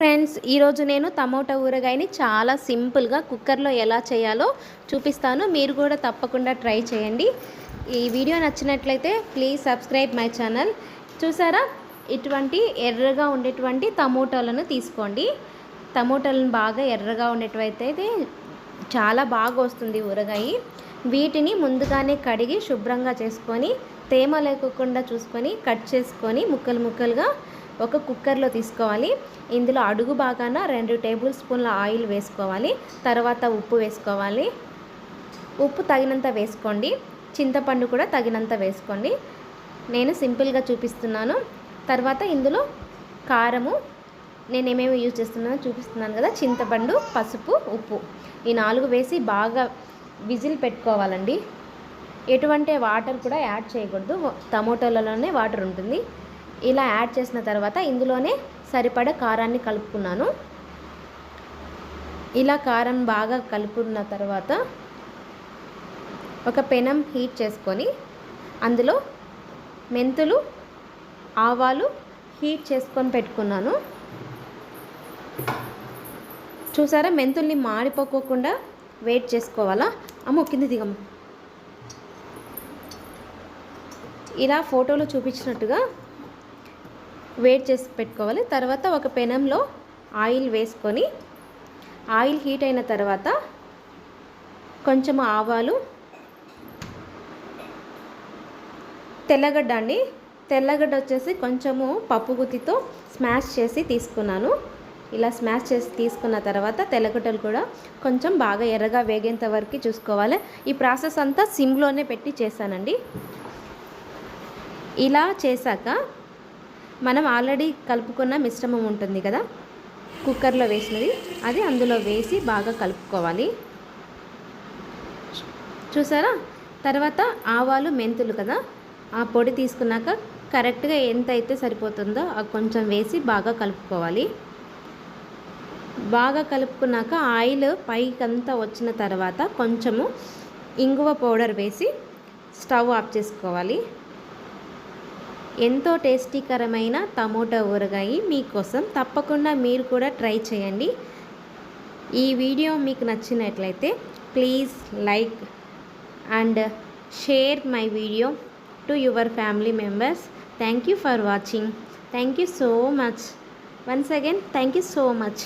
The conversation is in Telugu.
ఫ్రెండ్స్ ఈరోజు నేను టమోటా ఊరగాయని చాలా సింపుల్గా కుక్కర్లో ఎలా చేయాలో చూపిస్తాను. మీరు కూడా తప్పకుండా ట్రై చేయండి. ఈ వీడియో నచ్చినట్లయితే ప్లీజ్ సబ్స్క్రైబ్ మై ఛానల్. చూసారా? ఇటువంటి ఎర్రగా ఉండేటువంటి టమోటాలను తీసుకోండి. టమోటాలను బాగా ఎర్రగా ఉండేటైతే చాలా బాగా వస్తుంది ఊరగాయ. వీటిని ముందుగానే కడిగి శుభ్రంగా చేసుకొని తేమ లేకుండా చూసుకొని కట్ చేసుకొని ముక్కలు ముక్కలుగా ఒక కుక్కర్లో తీసుకోవాలి. ఇందులో అడుగు బాగాన రెండు టేబుల్ స్పూన్ల ఆయిల్ వేసుకోవాలి. తర్వాత ఉప్పు వేసుకోవాలి. ఉప్పు తగినంత వేసుకోండి. చింతపండు కూడా తగినంత వేసుకోండి. నేను సింపుల్గా చూపిస్తున్నాను. తర్వాత ఇందులో కారము నేను ఏమేమి యూజ్ చేస్తున్నానో చూపిస్తున్నాను కదా. చింతపండు పసుపు ఉప్పు. ఈ నాలుగు వేసి బాగా విజిల్ పెట్టుకోవాలండి. ఎటువంటి వాటర్ కూడా యాడ్ చేయకూడదు. టమోటాలలోనే వాటర్ ఉంటుంది. ఇలా యాడ్ చేసిన తర్వాత ఇందులోనే సరిపడ కారాన్ని కలుపుకున్నాను. ఇలా కారం బాగా కలుపుకున్న తర్వాత ఒక పెనం హీట్ చేసుకొని అందులో మెంతులు ఆవాలు హీట్ చేసుకొని పెట్టుకున్నాను. చూసారా? మెంతుల్ని మాడిపోకోకుండా వెయిట్ చేసుకోవాలా? అమ్మ కింద దిగమ్మ. ఇలా ఫోటోలో చూపించినట్టుగా వేడి చేసి పెట్టుకోవాలి. తర్వాత ఒక పెనంలో ఆయిల్ వేసుకొని ఆయిల్ హీట్ అయిన తర్వాత కొంచెం ఆవాలు తెల్లగడ్డ అండి. తెల్లగడ్డ వచ్చేసి కొంచెము పప్పు గుత్తితో స్మాష్ చేసి తీసుకున్నాను. ఇలా స్మాష్ చేసి తీసుకున్న తర్వాత తెల్లగడ్డలు కూడా కొంచెం బాగా ఎర్రగా వేగేంత వరకు చూసుకోవాలి. ఈ ప్రాసెస్ అంతా సిమ్లోనే పెట్టి చేశానండి. ఇలా చేశాక మనం ఆల్రెడీ కలుపుకున్న మిశ్రమం ఉంటుంది కదా? కుక్కర్లో వేసినది. అది అందులో వేసి బాగా కలుపుకోవాలి. చూసారా? తర్వాత ఆవాలు మెంతులు కదా? ఆ పొడి తీసుకున్నాక కరెక్ట్గా ఎంత అయితే సరిపోతుందో అది కొంచెం వేసి బాగా కలుపుకోవాలి. బాగా కలుపుకున్నాక ఆయిల్ పైకంతా వచ్చిన తర్వాత కొంచెము ఇంగువ పౌడర్ వేసి స్టవ్ ఆఫ్ చేసుకోవాలి. ఎంతో టేస్టీకరమైన టమోటా ఊరగాయ మీకోసం తప్పకుండా మీరు కూడా ట్రై చేయండి. ఈ వీడియో మీకు నచ్చినట్లయితే please like and share my video to your family members. Thank you for watching. Thank you so much. Once again thank you so much.